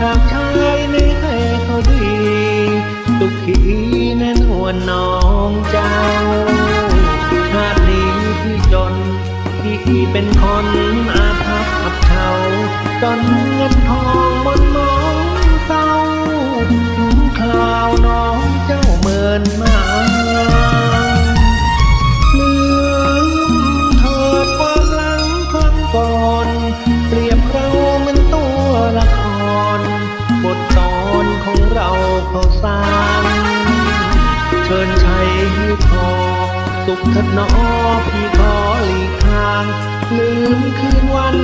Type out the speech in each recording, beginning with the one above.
หากชายนี้ให้เขาดี ทุกขีแน่นวนน้องเจ้า ชาตินี้พี่จน พี่เป็นคนอาภัพเขาจนเงินทอง เชิญชัยให้พอ สุขทัดนอพี่ขอหลีกทางลืมคืนวัน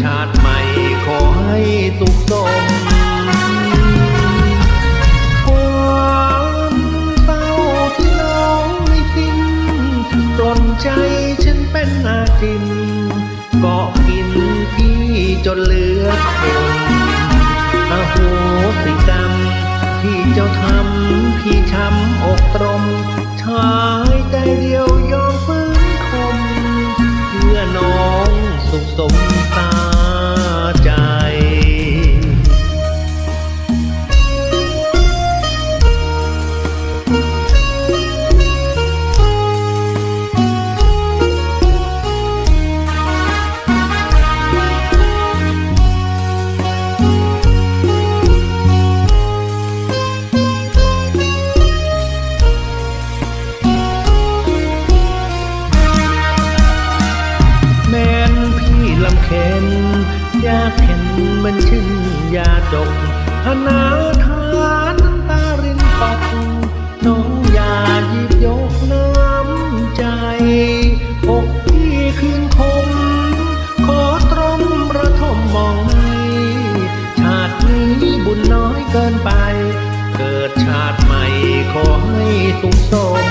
ชาติใหม่ขอให้สุขสมความเศร้าที่น้องไม่สิ้นปลนใจฉันเป็นอาจินเกาะกินพี่จนเหลือคนอโหสิกรรมที่เจ้าทำพี่ช้ำอกตรมชายใจเดียวยอมฟื้นคมเพื่อน้องสุขสมตา อยาดกพนาทานน้ำตารินตกน้องอย่าหยิบยกน้ำใจอกพี่คืนคม ขอตรมระทมมองไม่ชาตินี้บุญน้อยเกินไป เกิดชาติใหม่ขอให้สุขสม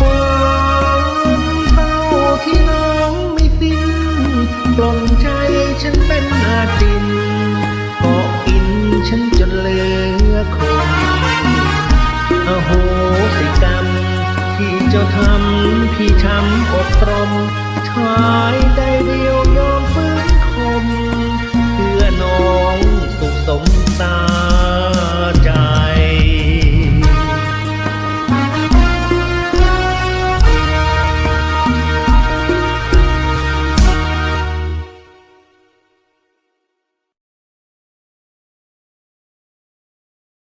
ความเศร้าที่น้องไม่สิ้นปลงใจ ฉันเป็นอาจินกาะกินฉันจนเหลือคงอโหสิกรรม ที่เจ้าทำพี่ช้ำอดตรมชายได้เดียว